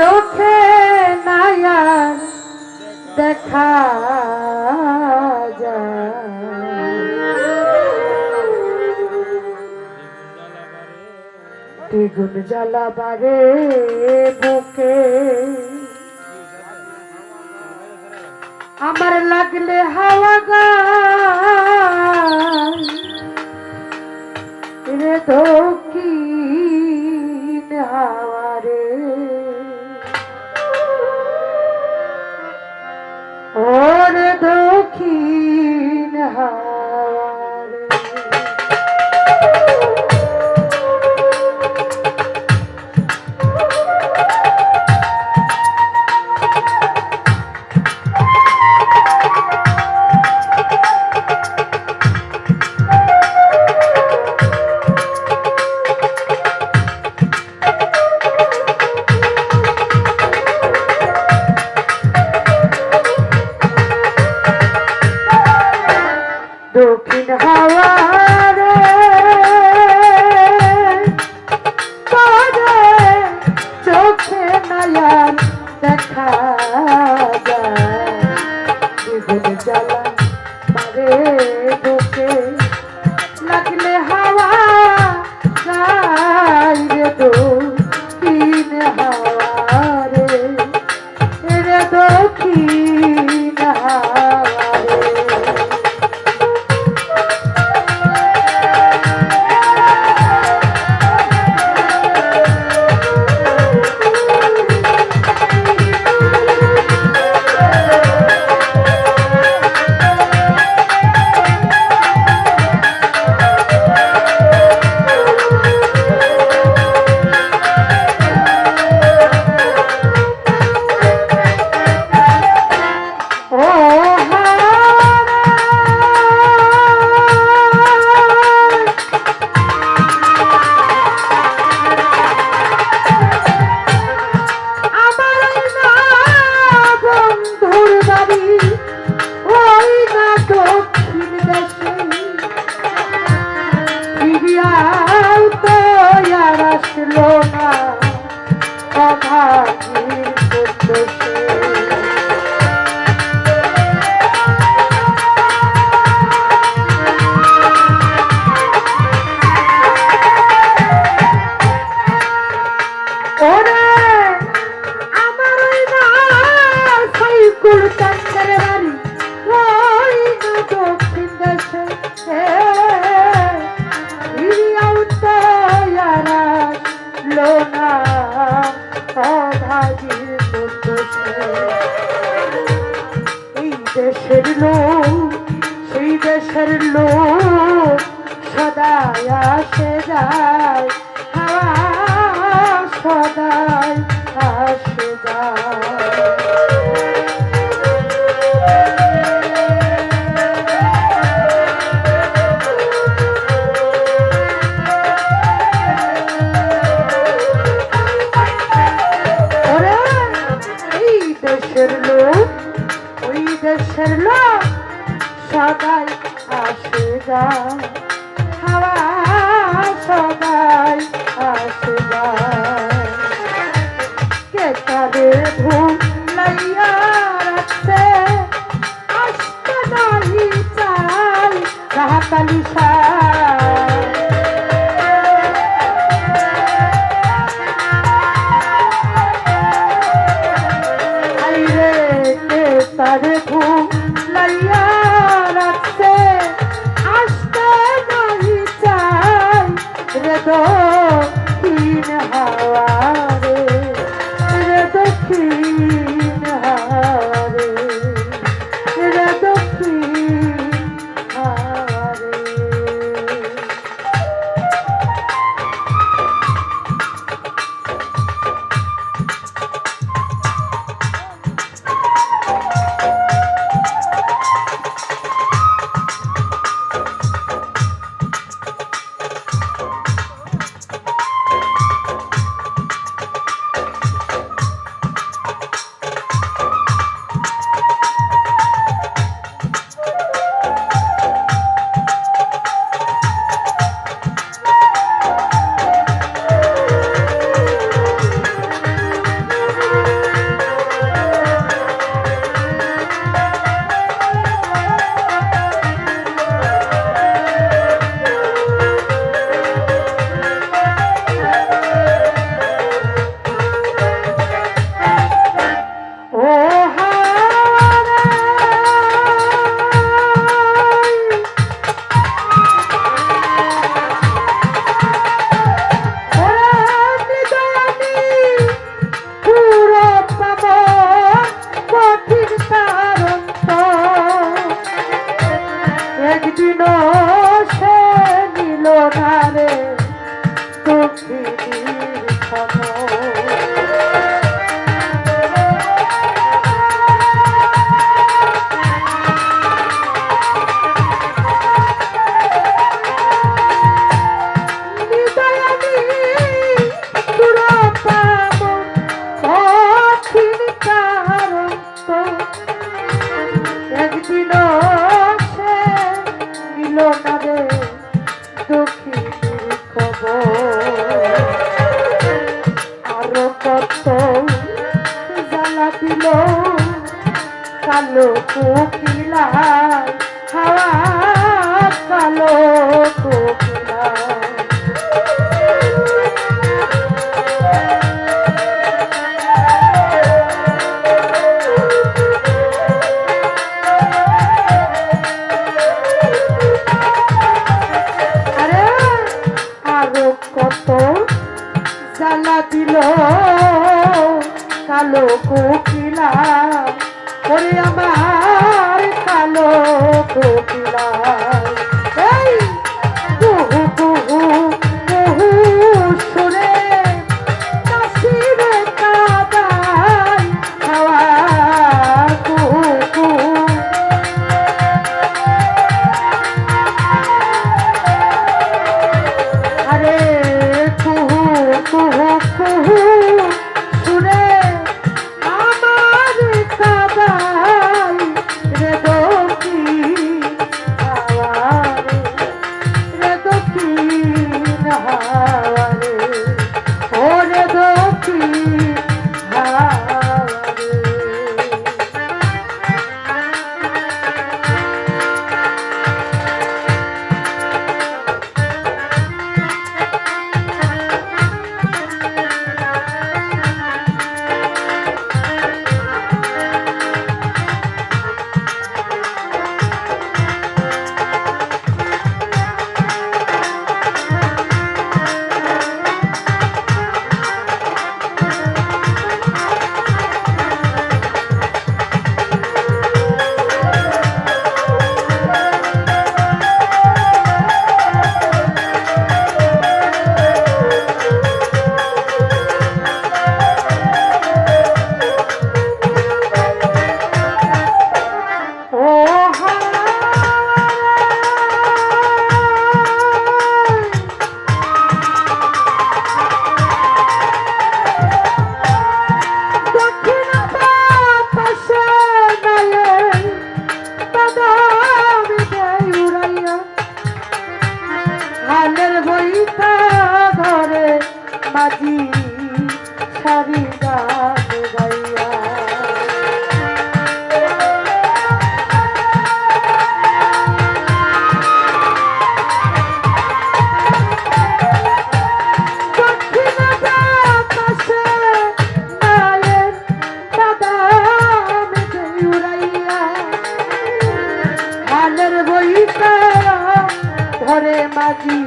চোখে নায়ার দেখা যায়। দ্বিগুণ জ্বালাবারে বুকে আমার লাগলে হাওয়া গায় রে দক্ষিণ জ্বালা মারে বুকে। লাগলে দেশের লোক সদাই আসে যায় হাওয়া সদাই আসে দেশের লোক ওই দেশের লোক সদাই আসে যা হাওয়া সদাই আসে যায় কে তারে ঘুম লাইয়া রাখছে। আসতে নাহি চাই রাহাতালি আইরে একদিন সে নিল না। কোকিলা হাওয়া কালো কোকিলা দিল কালো কোকিলা। ওরে আমার কালো কোকিলা রে মাঝি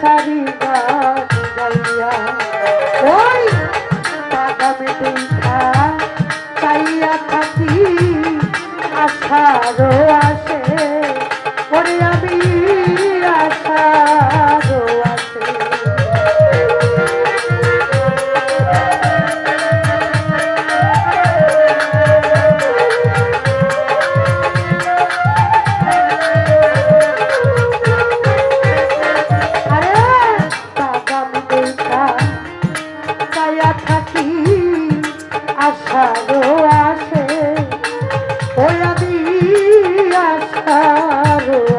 সারি গান গাইয়া ওই আগামী দেখা চাইয়া থাকি আশারো